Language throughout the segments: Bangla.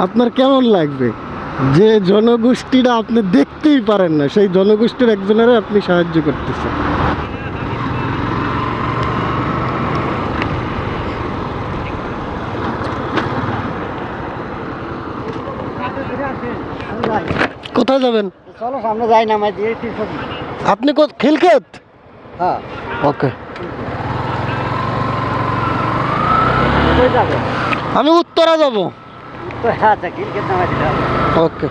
আপনার কেমন লাগবে? যে জনগোষ্ঠীটা আপনি দেখতেই পারেন না সেই জনগোষ্ঠীর একজনের আপনি সাহায্য করতেছেন। কোথায় যাবেন? চলো সামনে যাই না মাই দিয়ে আপনি কো- খিলক্ষেত? হ্যাঁ। ওকে। আমি উত্তরা যাব। আচ্ছা ওকে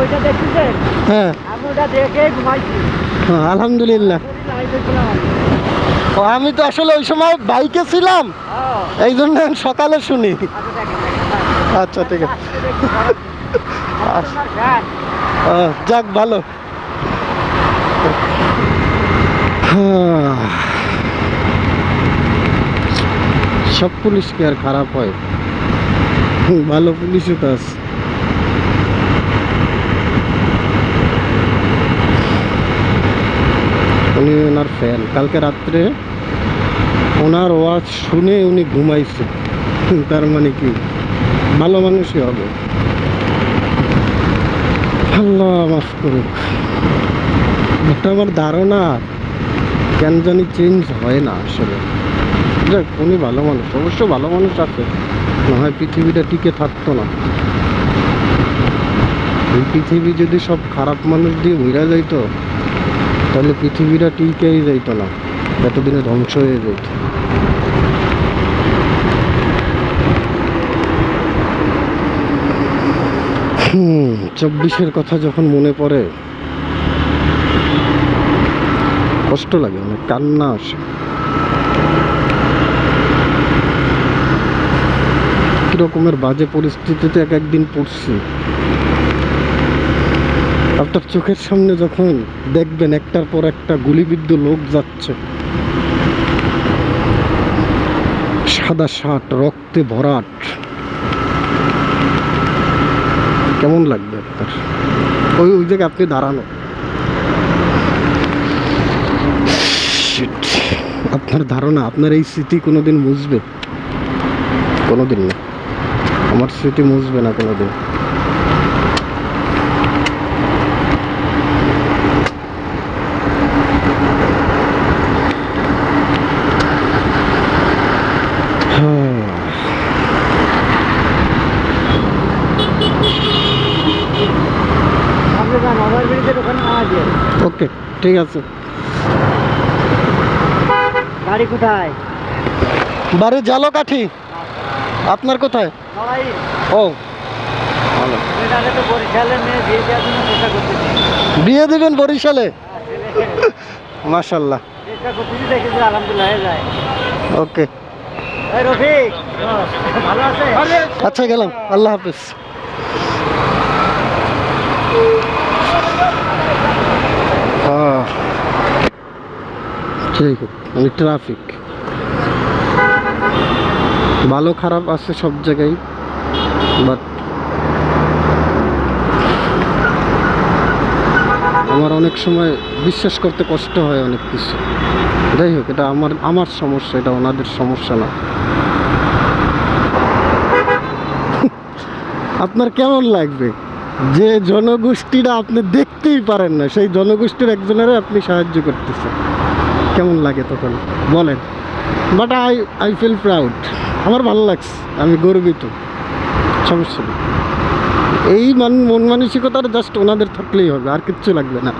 ওইটা দেখছিলেন হ্যাঁ। হ্যাঁ, আলহামদুলিল্লাহ আমি। ও, আমি তো আসলে ওই সময় বাইকে ছিলাম। হ্যাঁ, এই জন্য সকালে শুনি। আচ্ছা ঠিক আছে। যাক, ভালো। সব পুলিশ কি আর খারাপ হয়। ভালো পুলিশও তো উনি ওনার ফ্যান কালকে রাত্রে ওনার ওয়াজ শুনে উনি ঘুমাইছে। তার মানে কি? ভালো মানুষই হবে। আল্লাহ মাফ করুক। এটা আমার ধারণা। কেন জানি চেঞ্জ হয় না আসলে। যাক, উনি ভালো মানুষ। অবশ্য ভালো মানুষ আছে। না হয় পৃথিবীটা টিকে থাকতো না। এই পৃথিবী যদি সব খারাপ মানুষ দিয়ে ঘুরা যাইতো, তাহলে পৃথিবীটা টিকেই যাইতো না। এতদিনে ধ্বংস হয়ে যেত। হুম, চব্বিশের কথা যখন মনে পড়ে, কষ্ট লাগে, অনেক কান্না আসে। কিরকমের বাজে পরিস্থিতিতে এক একদিন পড়ছি। আপনার চোখের সামনে যখন দেখবেন একটার পর একটা গুলিবিদ্ধ লোক যাচ্ছে, সাদা শার্ট, রক্তে ভরাট কেমন লাগবে আপনার? ওই ওই জায়গায় আপনি দাঁড়ানো. আপনার ধারণা, আপনার এই স্মৃতি কোনোদিন মুছবে? কোনোদিন না। আমার স্মৃতি মুছবে না কোনোদিন। সামনে ওকে ঠিক আছে। গাড়ি কোথায়? বাড়ি জালকাঠি আপনার কোথায়? ও। বিয়ে দেবেন বরিশালে? হ্যাঁ, যায়। ওকে। আচ্ছা গেলাম। আল্লাহ হাফিজ। ঠিক আমি ট্রাফিক ভালো, খারাপ আছে সব জায়গায় বাট আমার অনেক সময় বিশ্বাস করতে কষ্ট হয় অনেক কিছু। যাই হোক, এটা আমার আমার সমস্যা, এটা ওনাদের সমস্যা না। আপনার কেমন লাগবে? যে জনগোষ্ঠীটা আপনি দেখতেই পারেন না, সেই জনগোষ্ঠীর একজনের আপনি সাহায্য করতেছেন। কেমন লাগে তখন? বলেন। But I I feel proud আমার ভালো লাগছে। আমি গর্বিত। সমস্যা নেই। এই মান, মন মানসিকতার জাস্ট ওনাদের থাকলেই হবে। আর কিচ্ছু লাগবে না।